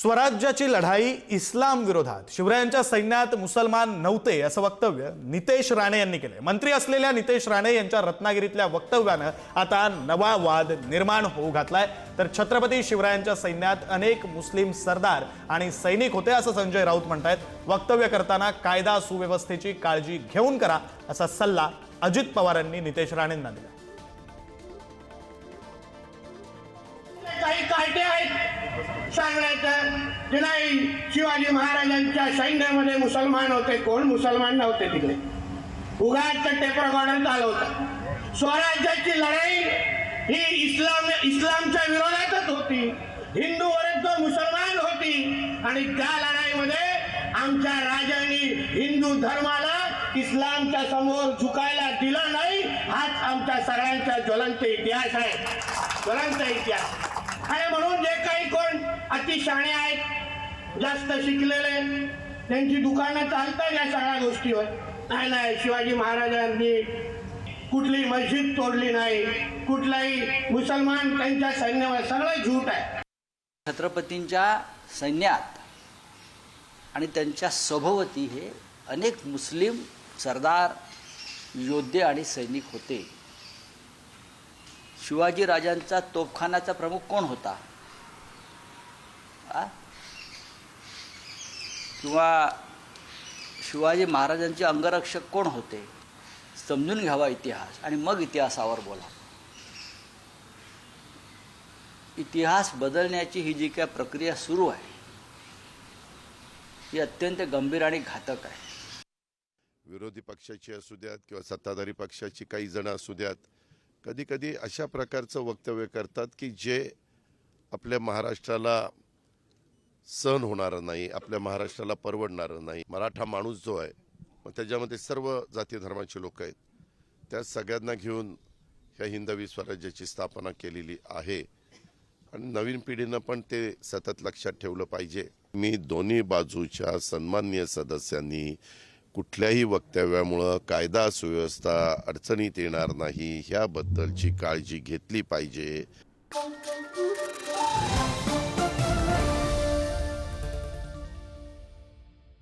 स्वराज्याची लढाई इस्लाम विरोधात. शिवरायांच्या सैन्यात मुसलमान नव्हते असं वक्तव्य नितेश राणे यांनी केले मंत्री असलेल्या नितेश राणे यांच्या रत्नागिरीतल्या वक्तव्यानं आता नवा वाद निर्माण होऊ घातलाय. तर छत्रपती शिवरायांच्या सैन्यात अनेक मुस्लिम सरदार आणि सैनिक होते असं संजय राऊत म्हणतायत. वक्तव्य करताना कायदा सुव्यवस्थेची काळजी घेऊन करा असा सल्ला अजित पवारांनी नितेश राणेंना दिला काही कायदे आहेत. सांगण्याचा की नाही शिवाजी महाराजांच्या सैन्यामध्ये मुसलमान होते. कोण? मुसलमान नव्हते तिकडे. उगाच टेप रेकॉर्डर होतं. स्वराज्याची लढाई ही इस्लाम इस्लामच्या विरोधातच होती. हिंदू विरुद्ध मुसलमान होती. आणि त्या लढाईमध्ये आमच्या राजांनी हिंदू धर्माला इस्लामच्या समोर झुकायला दिलं नाही. हाच आमच्या सगळ्यांचा ज्वलंत इतिहास आहे. ज्वलंत इतिहास. आणि म्हणून जे काही कोण अतिशाणे आहे जास्त शिकलेले. त्यांची दुकानं चालतात या सगळ्या गोष्टीवर. नाही नाही शिवाजी महाराजांनी कुठली मस्जिद तोडली नाही. कुठलाही मुसलमान त्यांच्या सैन्यावर सगळं झूट आहे. छत्रपतींच्या सैन्यात आणि त्यांच्या सभोवती हे अनेक मुस्लिम सरदार योद्धे आणि सैनिक होते. शिवाजी राजांचा तोफखानाचा प्रमुख कोण होता? आ? किंवा शिवाजी महाराजांचे अंगरक्षक कोण होते? समजून घ्यावा इतिहास आणि मग इतिहासावर बोला. इतिहास बदलण्याची ही जी काय प्रक्रिया सुरू आहे ही अत्यंत गंभीर आणि घातक आहे. विरोधी पक्षाची असू द्यात किंवा सत्ताधारी पक्षाची काही जण असू द्यात कधी कधी अशा प्रकारचं वक्तव्य करतात की जे आपल्या महाराष्ट्राला सहन होणारं नाही आपल्या महाराष्ट्राला परवडणारं नाही. मराठा माणूस जो आहे मग त्याच्यामध्ये सर्व जाती धर्माचे लोक आहेत. त्या सगळ्यांना घेऊन ह्या हिंदवी स्वराज्याची स्थापना केलेली आहे. आणि नवीन पिढीनं पण ते सतत लक्षात ठेवलं पाहिजे. मी दोन्ही बाजूच्या सन्माननीय सदस्यांनी कुठल्याही वक्तव्यामुळं कायदा सुव्यवस्था अडचणीत येणार नाही ह्याबद्दलची काळजी घेतली पाहिजे.